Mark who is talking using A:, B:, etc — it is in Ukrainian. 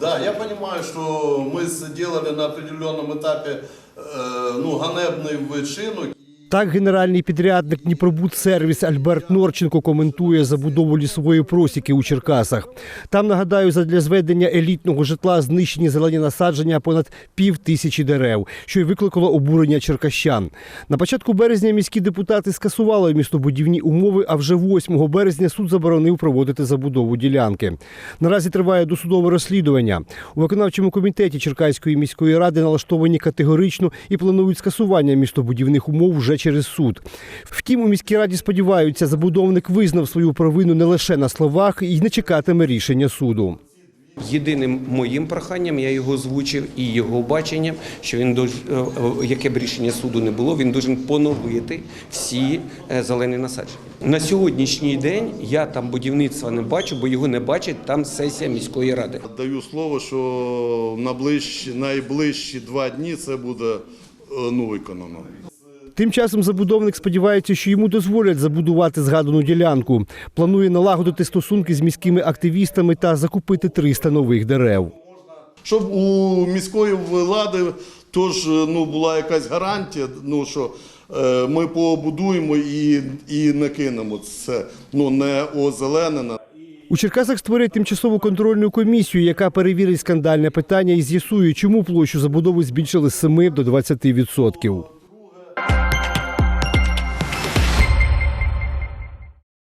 A: Да, я понимаю, что мы сделали на определенном этапе э, ну, ганебный вчинок.
B: Так, генеральний підрядник Дніпробудсервіс Альберт Норченко коментує забудову лісової просіки у Черкасах. Там нагадаю, задля зведення елітного житла знищені зелені насадження понад пів тисячі дерев, що й викликало обурення черкащан. На початку березня міські депутати скасували містобудівні умови. А вже 8 березня суд заборонив проводити забудову ділянки. Наразі триває досудове розслідування. У виконавчому комітеті Черкаської міської ради налаштовані категорично і планують скасування містобудівних умов вже через суд. Втім, у міській раді сподіваються, забудовник визнав свою провину не лише на словах і не чекатиме рішення суду.
C: Єдиним моїм проханням я його озвучив і його баченням, що він дож- е, е, яке б рішення суду не було, він должен поновити всі е, зелені насадження. На сьогоднішній день я там будівництва не бачу, бо його не бачить там сесія міської ради.
A: Даю слово, що на ближчі, найближчі два дні це буде ну, виконано.
B: Тим часом забудовник сподівається, що йому дозволять забудувати згадану ділянку. Планує налагодити стосунки з міськими активістами та закупити 300 нових дерев.
A: Щоб у міської влади тож ну, була якась гарантія, ну, що е, ми побудуємо і, і не кинемо це, ну, не озеленено.
B: У Черкасах створять тимчасову контрольну комісію, яка перевірить скандальне питання і з'ясує, чому площу забудови збільшили з 7 до 20 відсотків.